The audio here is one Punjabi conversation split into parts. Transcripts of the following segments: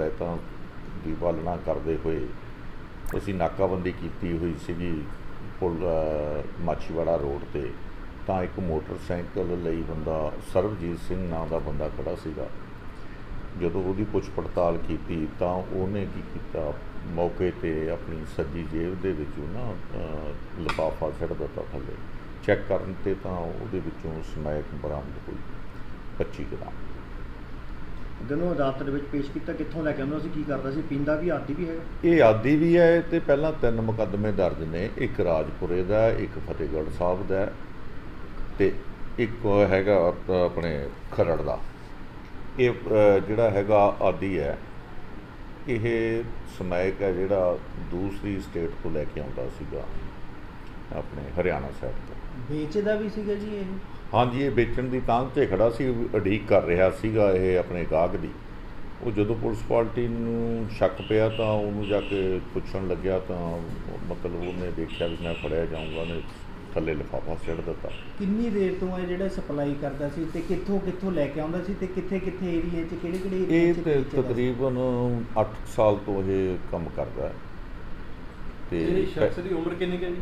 ਸਖਤ ਹਦਾਇਤਾਂ ਦੀ ਪਾਲਣਾ ਕਰਦੇ ਹੋਏ ਅਸੀਂ ਨਾਕਾਬੰਦੀ ਕੀਤੀ ਹੋਈ ਸੀਗੀ ਪੁਲ ਮਾਛੀਵਾੜਾ ਰੋਡ ਤੇ। ਤਾਂ ਇੱਕ ਮੋਟਰਸਾਈਕਲ ਲਈ ਬੰਦਾ ਸਰਬਜੀਤ ਸਿੰਘ ਨਾਂ ਦਾ ਬੰਦਾ ਖੜਾ ਸੀਗਾ। ਜਦੋਂ ਉਹਦੀ ਪੁੱਛ ਪੜਤਾਲ ਕੀਤੀ ਤਾਂ ਉਹਨੇ ਕੀ ਕੀਤਾ? ਮੌਕੇ ਤੇ ਆਪਣੀ ਸੱਜੀ ਜੇਬ ਦੇ ਵਿੱਚੋਂ ਨਾ ਲਿਫਾਫਾ ਛੱਡ ਦਿੱਤਾ ਥੱਲੇ। ਚੈੱਕ ਕਰਨ ਤੇ ਤਾਂ ਉਹਦੇ ਵਿੱਚੋਂ ਸਮੈਕ ਬਰਾਮਦ ਹੋਈ। 25 ਗ੍ਰਾਮ। ਦਿਨੋਂ ਅਦਾਲਤ ਦੇ ਵਿੱਚ ਪੇਸ਼ ਕੀਤਾ ਕਿੱਥੋਂ ਲੈ ਕੇ ਆਉਂਦਾ ਸੀ ਕੀ ਕਰਦਾ ਸੀ? ਪੀਂਦਾ ਵੀ ਆਦੀ ਵੀ ਹੈਗਾ ਇਹ ਆਦੀ ਵੀ ਹੈ ਤੇ ਪਹਿਲਾਂ ਤਿੰਨ ਮੁਕੱਦਮੇ ਦਰਜ ਨੇ ਇੱਕ ਰਾਜਪੁਰੇ ਦਾ ਇੱਕ ਫਤਿਹਗੜ੍ਹ ਸਾਹਿਬ ਦਾ ਹੈ, ਤੇ ਇੱਕ ਹੈਗਾ ਆਪਣੇ ਖਰੜ ਦਾ। ਇਹ ਜਿਹੜਾ ਹੈਗਾ ਆਦੀ ਹੈ ਇਹ ਸਮੈਕ ਹੈ ਜਿਹੜਾ ਦੂਸਰੀ ਸਟੇਟ ਤੋਂ ਲੈ ਕੇ ਆਉਂਦਾ ਸੀਗਾ। ਆਪਣੇ ਹਰਿਆਣਾ ਸਾਈਡ ਤੋਂ। ਵੇਚਦਾ ਵੀ ਸੀਗਾ ਜੀ ਇਹ? ਹਾਂਜੀ ਇਹ ਵੇਚਣ ਦੀ ਤਾਂਘ ਤੇ ਖੜਾ ਸੀ ਉਡੀਕ ਕਰ ਰਿਹਾ ਸੀਗਾ ਇਹ ਆਪਣੇ ਗਾਹਕ ਦੀ। ਉਹ ਜਦੋਂ ਪੁਲਿਸ ਪਾਰਟੀ ਨੂੰ ਸ਼ੱਕ ਪਿਆ ਤਾਂ ਉਹਨੂੰ ਜਾ ਕੇ ਪੁੱਛਣ ਲੱਗਿਆ ਤਾਂ ਮਤਲਬ ਉਹਨੇ ਦੇਖਿਆ ਵੀ ਮੈਂ ਫੜਿਆ ਜਾਊਂਗਾ ਨੇ ਥੱਲੇ ਲਿਫਾਫਾ ਸਿੱਟ ਦਿੱਤਾ। ਕਿੰਨੀ ਦੇਰ ਤੋਂ ਇਹ ਜਿਹੜਾ ਸਪਲਾਈ ਕਰਦਾ ਸੀ ਤੇ ਕਿੱਥੋਂ ਕਿੱਥੋਂ ਲੈ ਕੇ ਆਉਂਦਾ ਸੀ ਤੇ ਕਿੱਥੇ ਕਿੱਥੇ ਏਰੀਏ 'ਚ ਕਿਹੜੇ ਕਿਹੜੇ ਇਹ 'ਚ ਤੇ ਵੇਚਦਾ ਸੀ? ਤਕਰੀਬਨ 8 ਸਾਲ ਤੋਂ ਇਹ ਕੰਮ ਕਰਦਾ ਹੈ। ਤੇ ਸ਼ਖਸ ਦੀ ਉਮਰ ਕਿੰਨੀ ਹੈ ਜੀ?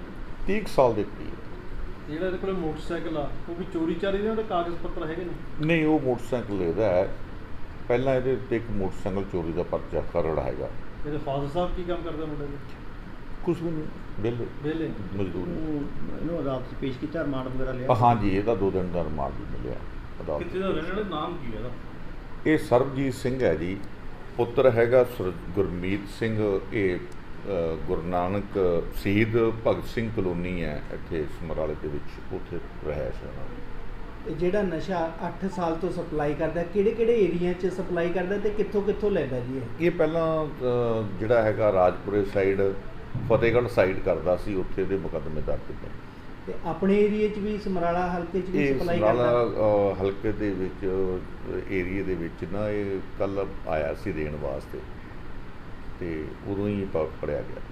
30 ਕੁ ਸਾਲ ਦੇ ਕਰੀਬ। ਜਿਹੜਾ ਇਹਦੇ ਕੋਲ ਮੋਟਰਸਾਈਕਲ ਆ ਉਹ ਵੀ ਚੋਰੀ ਚਾਰੀ ਦੇ ਉਹਦੇ ਕਾਗਜ਼ ਪੱਤਰ ਹੈਗੇ ਨੇ? ਨਹੀਂ ਉਹ ਮੋਟਰਸਾਈਕਲ ਇਹਦਾ ਹੈ। ਪਹਿਲਾਂ ਇਹਦੇ ਉੱਤੇ ਇੱਕ ਮੋਟਰਸਾਈਕਲ ਚੋਰੀ ਦਾ ਪਰਚਾ ਖਰੜ ਹੈਗਾ। ਇਹਦੇ ਫਾਦਰ ਸਾਹਿਬ ਕੀ ਕੰਮ ਕਰਦੇ ਮੁੰਡੇ ਦੇ? ਕੁਝ ਵੀ ਨਹੀਂ ਬਿੱਲ ਵਿਹਲੇ? ਮਜ਼ਦੂਰ ਉਹ ਇਹਨੂੰ ਅਦਾਲਤ 'ਚ ਪੇਸ਼ ਕੀਤਾ ਰਿਮਾਂਡ ਵਗੈਰਾ ਲਿਆ? ਹਾਂਜੀ ਇਹਦਾ ਦੋ ਦਿਨ ਦਾ ਰਿਮਾਂਡ ਵੀ ਮਿਲਿਆ ਅਦਾਲਤ ਕਿੱਥੇ ਦਾ ਰਹਿਣ ਵਾਲਾ? ਨਾਮ ਕੀ ਹੈ ਇਹਦਾ? ਇਹ ਸਰਬਜੀਤ ਸਿੰਘ ਹੈ ਜੀ। ਪੁੱਤਰ ਹੈਗਾ ਸੁਰ- ਗੁਰਮੀਤ ਸਿੰਘ ਇਹ ਗੁਰੂ ਨਾਨਕ ਸ਼ਹੀਦ ਭਗਤ ਸਿੰਘ ਕਲੋਨੀ ਹੈ ਇੱਥੇ ਸਮਰਾਲੇ ਦੇ ਵਿੱਚ ਉੱਥੇ ਰਹਿਸ਼ ਹੈ ਉਹਨਾਂ ਜਿਹੜਾ ਨਸ਼ਾ 8 ਸਾਲ ਤੋਂ ਸਪਲਾਈ ਕਰਦਾ ਕਿਹੜੇ ਕਿਹੜੇ ਏਰੀਆ 'ਚ ਸਪਲਾਈ ਕਰਦਾ ਤੇ ਕਿੱਥੋਂ ਕਿੱਥੋਂ ਲੈਂਦਾ ਜੀ ਇਹ? ਪਹਿਲਾਂ ਜਿਹੜਾ ਹੈਗਾ ਰਾਜਪੁਰੇ ਸਾਈਡ ਫਤਿਹਗੜ੍ਹ ਸਾਈਡ ਕਰਦਾ ਸੀ ਉੱਥੇ ਦੇ ਮੁਕੱਦਮੇ ਦਰਜ ਨੇ ਤੇ ਆਪਣੇ ਏਰੀਆ 'ਚ ਵੀ ਸਮਰਾਲਾ ਹਲਕੇ 'ਚ ਵੀ ਸਪਲਾਈ ਕਰਦਾ? ਸਮਰਾਲਾ ਹਲਕੇ ਦੇ ਵਿੱਚ ਏਰੀਆ ਦੇ ਵਿੱਚ ਨਾ ਇਹ ਕੱਲ ਆਇਆ ਸੀ ਦੇਣ ਵਾਸਤੇ। ਅਤੇ ਉਦੋਂ ਹੀ ਪ- ਫੜਿਆ ਗਿਆ।